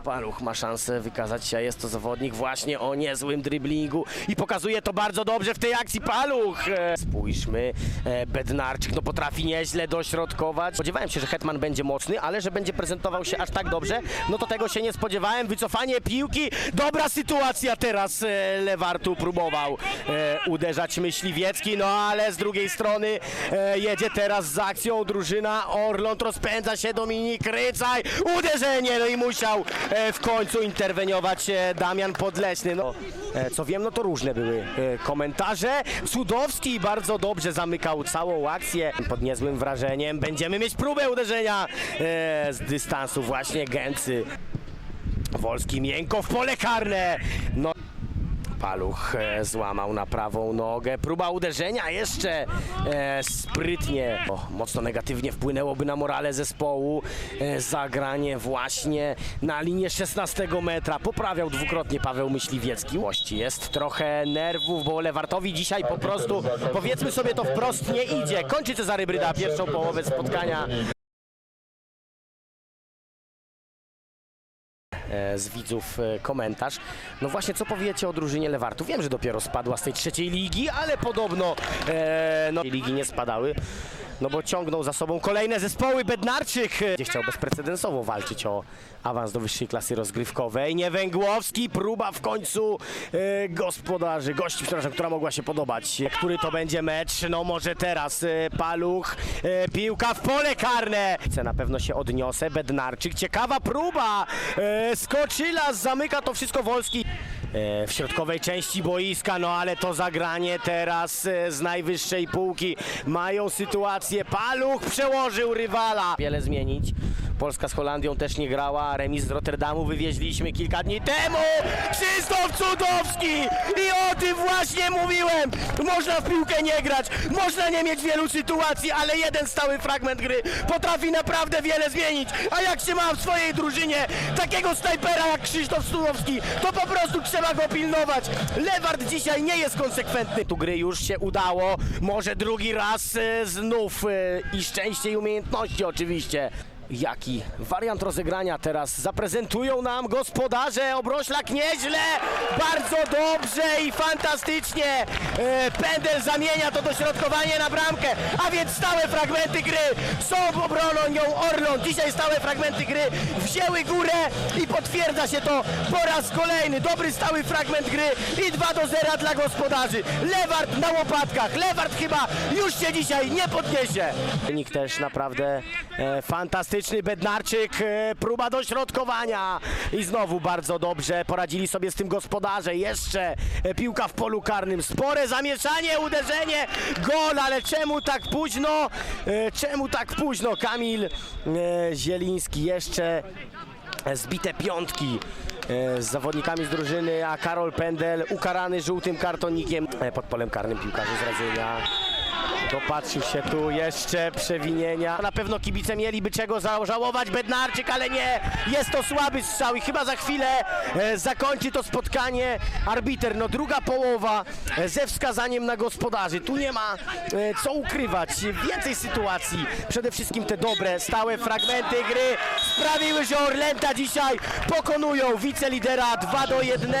Paluch ma szansę wykazać się, a jest to zawodnik właśnie o niezłym driblingu i pokazuje to bardzo dobrze w tej akcji Paluch. E, Spójrzmy, e, Bednarczyk no potrafi nieźle dośrodkować. Spodziewałem się, że Hetman będzie mocny, ale że będzie prezentował się aż tak dobrze, no to tego się nie spodziewałem. Wycofanie piłki, dobra sytuacja teraz e, Lewartu próbował uderzać Myśliwiecki, no ale z drugiej strony jedzie teraz z akcją drużyna Orląt, rozpędza się Dominik Rycaj, uderzenie, no i musiał w końcu interweniować e, Damian Podleśny. No, e, co wiem, no to różne były e, komentarze. Cudowski bardzo dobrze zamykał całą akcję. Pod niezłym wrażeniem będziemy mieć próbę uderzenia e, z dystansu właśnie Gęcy. Wolski miękko w pole karne. No. Paluch e, złamał na prawą nogę. Próba uderzenia jeszcze e, sprytnie. O, mocno negatywnie wpłynęłoby na morale zespołu. E, zagranie właśnie na linię 16 metra. Poprawiał dwukrotnie Paweł Myśliwiecki. Łości jest trochę nerwów, bo Lewartowi dzisiaj po prostu, powiedzmy sobie to wprost, nie idzie. Kończy Cezary Bryda pierwszą połowę spotkania. Z widzów e, komentarz. No właśnie, co powiecie o drużynie Lewartu? Wiem, że dopiero spadła z tej trzeciej ligi, ale podobno e, no, ligi nie spadały. No bo ciągną za sobą kolejne zespoły. Bednarczyk e, chciał bezprecedensowo walczyć o awans do wyższej klasy rozgrywkowej. Niewęgłowski, próba w końcu e, gospodarzy, gości, przepraszam, która mogła się podobać. Który to będzie mecz? No może teraz e, Paluch, e, piłka w pole karne. Na pewno się odniosę. Bednarczyk, ciekawa próba. E, Skoczyla, zamyka to wszystko Wolski. E, w środkowej części boiska, no ale to zagranie teraz e, z najwyższej półki. Mają sytuację. Paluch przełożył rywala. Wiele zmienić. Polska z Holandią też nie grała. Remis z Rotterdamu wywieźliśmy kilka dni temu. Krzysztof Cudowski! I o tym właśnie mówiłem! Można w piłkę nie grać, można nie mieć wielu sytuacji, ale jeden stały fragment gry potrafi naprawdę wiele zmienić. A jak się ma w swojej drużynie takiego snajpera jak Krzysztof Cudowski, to po prostu trzeba go pilnować. Lewart dzisiaj nie jest konsekwentny. Tu gry już się udało. Może drugi raz e, znów e, i szczęście i umiejętności oczywiście. Jaki wariant rozegrania teraz zaprezentują nam gospodarze. Obroślak nieźle, bardzo dobrze i fantastycznie. E, Pendel zamienia to dośrodkowanie na bramkę, a więc stałe fragmenty gry są obroną nią Orlon. Dzisiaj stałe fragmenty gry wzięły górę i potwierdza się to po raz kolejny. Dobry stały fragment gry i 2 do 0 dla gospodarzy. Lewart na łopatkach. Lewart chyba już się dzisiaj nie podniesie. Wynik też naprawdę e, fantastyczny. Bednarczyk, e, próba dośrodkowania i znowu bardzo dobrze poradzili sobie z tym gospodarze. Jeszcze e, piłka w polu karnym. Spore zamieszanie, uderzenie, gol, ale czemu tak późno? E, czemu tak późno? Kamil Zieliński jeszcze zbite piątki z zawodnikami z drużyny, a Karol Pendel ukarany żółtym kartonikiem pod polem karnym piłkarze z Radzynia. Dopatrzył się tu jeszcze przewinienia. Na pewno kibice mieliby czego żałować Bednarczyk, ale nie. Jest to słaby strzał i chyba za chwilę e, zakończy to spotkanie arbiter. No druga połowa e, ze wskazaniem na gospodarzy. Tu nie ma e, co ukrywać. Więcej sytuacji. Przede wszystkim te dobre, stałe fragmenty gry sprawiły, że Orlęta dzisiaj pokonują wicelidera 2 do 1.